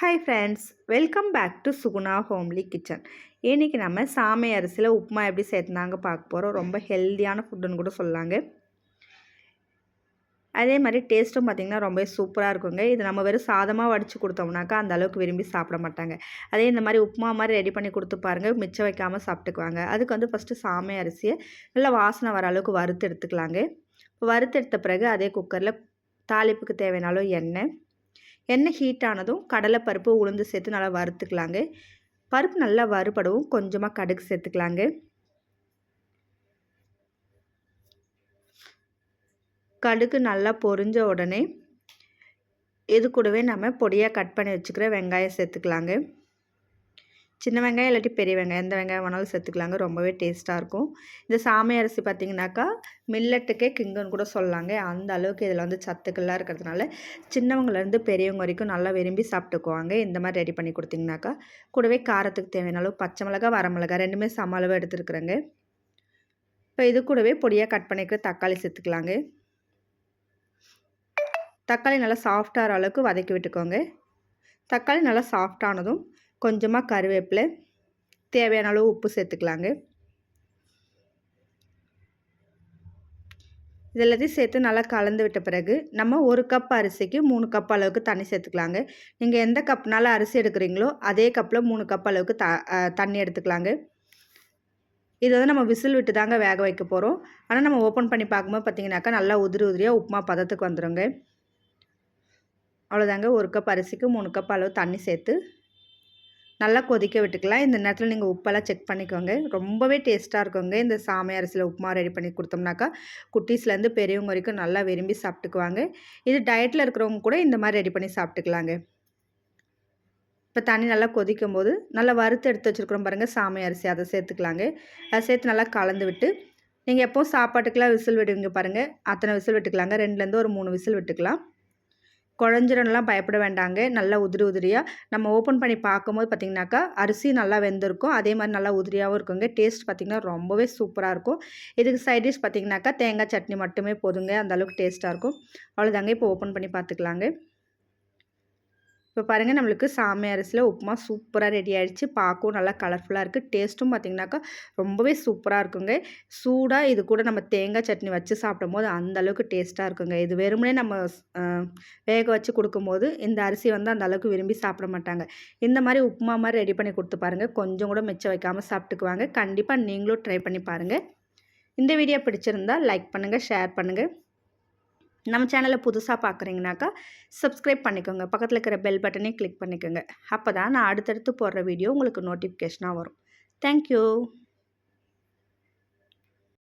Hi friends welcome back to Suguna homely kitchen இன்றைக்கி நம்ம சாமை அரிசியில் உப்புமா எப்படி சேர்த்துனாங்க பார்க்க போகிறோம் ரொம்ப ஹெல்த்தியான ஃபுட்டுன்னு கூட சொல்லாங்க. அதே மாதிரி டேஸ்ட்டும் பார்த்திங்கன்னா ரொம்ப சூப்பராக இருக்குங்க. இது நம்ம வெறும் சாதமாக வடித்து கொடுத்தோம்னாக்கா அந்த அளவுக்கு விரும்பி சாப்பிட மாட்டாங்க. அதே இந்த மாதிரி உப்புமா மாதிரி ரெடி பண்ணி கொடுத்து பாருங்கள் மிச்சம் வைக்காமல் சாப்பிட்டுக்குவாங்க. அதுக்கு வந்து ஃபஸ்ட்டு சாமை அரிசியை நல்லா வாசனை வர அளவுக்கு வறுத்து எடுத்துக்கலாங்க. வறுத்து எடுத்த பிறகு அதே குக்கரில் தாளிப்புக்கு தேவையான எண்ணெய் எண்ணெய் ஹீட் ஆனதும் கடலைப்பருப்பு உளுந்து சேர்த்து நல்லா வறுத்துக்கலாங்க. பருப்பு நல்லா வறுபடவும் கொஞ்சமாக கடுகு சேர்த்துக்கலாங்க. கடுகு நல்லா பொரிஞ்ச உடனே இது கூடவே நம்ம பொடியாக கட் பண்ணி வச்சுக்கிற வெங்காயம் சேர்த்துக்கலாங்க. சின்ன வெங்காயம் இல்லாட்டி பெரிய வெங்காயம் எந்த வெங்காயம் வேணாலும் சேர்த்துக்கலாங்க. ரொம்பவே டேஸ்ட்டாக இருக்கும். இந்த சாமை அரிசி பார்த்திங்கனாக்கா மில்லட்டுக்கே கிங்குன்னு கூட சொல்லலாங்க அந்த அளவுக்கு இதில் வந்து சத்துக்கள்லாம் இருக்கிறதுனால சின்னவங்கலேருந்து பெரியவங்க வரைக்கும் நல்லா விரும்பி சாப்பிட்டுக்குவாங்க. இந்த மாதிரி ரெடி பண்ணி கொடுத்திங்கனாக்கா கூடவே காரத்துக்கு தேவையான அளவு பச்சை மிளகா வரமிளகா ரெண்டுமே சம அளவு எடுத்துருக்குறேங்க. இப்போ இது கூடவே பொடியாக கட் பண்ணிக்கிற தக்காளி சேர்த்துக்கலாங்க. தக்காளி நல்லா சாஃப்டாகிற அளவுக்கு வதக்கி விட்டுக்கோங்க. தக்காளி நல்லா சாஃப்டானதும் கொஞ்சமாக கருவேப்பிலை தேவையான அளவு உப்பு சேர்த்துக்கலாங்க. இதெல்லாத்தையும் சேர்த்து நல்லா கலந்து விட்ட பிறகு நம்ம ஒரு கப் அரிசிக்கு மூணு கப் அளவுக்கு தண்ணி சேர்த்துக்கலாங்க. நீங்கள் எந்த கப்னால அரிசி எடுக்கிறீங்களோ அதே கப்பில் மூணு கப் அளவுக்கு த தண்ணி எடுத்துக்கலாங்க. இது வந்து நம்ம விசில் விட்டு தாங்க வேக வைக்க போகிறோம் ஆனால் நம்ம ஓப்பன் பண்ணி பார்க்கும்போது பார்த்திங்கனாக்கா நல்லா உதிரி உதிரியாக உப்புமா பதத்துக்கு வந்துடுங்க அவ்வளோதாங்க ஒரு கப் அரிசிக்கு மூணு கப் அளவு தண்ணி சேர்த்து நல்லா கொதிக்க விட்டுக்கலாம். இந்த நேரத்தில் நீங்கள் உப்பெல்லாம் செக் பண்ணிக்கோங்க. ரொம்பவே டேஸ்ட்டாக இருக்குங்க. இந்த சாமை அரிசியில் உப்புமா ரெடி பண்ணி கொடுத்தோம்னாக்கா குட்டீஸ்லேருந்து பெரியவங்க வரைக்கும் நல்லா விரும்பி சாப்பிட்டுக்குவாங்க. இது டயட்டில் இருக்கிறவங்க கூட இந்த மாதிரி ரெடி பண்ணி சாப்பிட்டுக்கலாங்க. இப்போ தண்ணி நல்லா கொதிக்கும் போது நல்லா வறுத்து எடுத்து வச்சுருக்குறோம் பாருங்கள் சாமை அரிசி. அதை சேர்த்துக்கலாங்க. அதை சேர்த்து நல்லா கலந்து விட்டு நீங்கள் எப்போவும் சாப்பாட்டுக்கெலாம் விசில் விடுவீங்க பாருங்கள் அத்தனை விசில் விட்டுக்கலாங்க. ரெண்டுலேருந்து ஒரு மூணு விசில் விட்டுக்கலாம். குழஞ்சிரம்லாம் பயப்பட வேண்டாங்க. நல்லா உதிரி உதிரியாக நம்ம ஓப்பன் பண்ணி பார்க்கும்போது பார்த்திங்கனாக்கா அரிசி நல்லா வெந்திருக்கும். அதே மாதிரி நல்லா உதிரியாகவும் இருக்குங்க. டேஸ்ட் பார்த்திங்கன்னா ரொம்பவே சூப்பராக இருக்கும். இதுக்கு சைட் டிஷ் பார்த்திங்கனாக்கா தேங்காய் சட்னி மட்டுமே போதுங்க. அந்தளவுக்கு டேஸ்ட்டாக இருக்கும். அவ்வளோதாங்க இப்போ ஓப்பன் பண்ணி பார்த்துக்கலாங்க. இப்போ பாருங்கள் நம்மளுக்கு சாமை அரிசியில் உப்புமா சூப்பராக ரெடி ஆகிடுச்சு பார்க்கவும் நல்லா கலர்ஃபுல்லாக இருக்குது டேஸ்ட்டும் பார்த்திங்கனாக்கா ரொம்பவே சூப்பராக இருக்குங்க. சூடாக இது கூட நம்ம தேங்காய் சட்னி வச்சு சாப்பிடும் போது அந்தளவுக்கு டேஸ்ட்டாக இருக்குங்க. இது வெறுமனே நம்ம வேக வச்சு கொடுக்கும்போது இந்த அரிசி வந்து அந்த அளவுக்கு விரும்பி சாப்பிட மாட்டாங்க. இந்த மாதிரி உப்புமா மாதிரி ரெடி பண்ணி கொடுத்து பாருங்கள் கொஞ்சம் கூட மிச்சம் வைக்காமல் சாப்பிட்டுக்குவாங்க. கண்டிப்பாக நீங்களும் ட்ரை பண்ணி பாருங்கள் இந்த வீடியோ பிடிச்சிருந்தா லைக் பண்ணுங்கள் ஷேர் பண்ணுங்கள் நம்ம சேனலை புதுசாக பார்க்குறீங்கனாக்கா சப்ஸ்கிரைப் பண்ணிக்கோங்க. பக்கத்தில் இருக்கிற பெல் பட்டனே கிளிக் பண்ணிக்கோங்க. அப்போ தான் நான் அடுத்தடுத்து போடுற வீடியோ உங்களுக்கு நோட்டிஃபிகேஷனாக வரும். தேங்க்யூ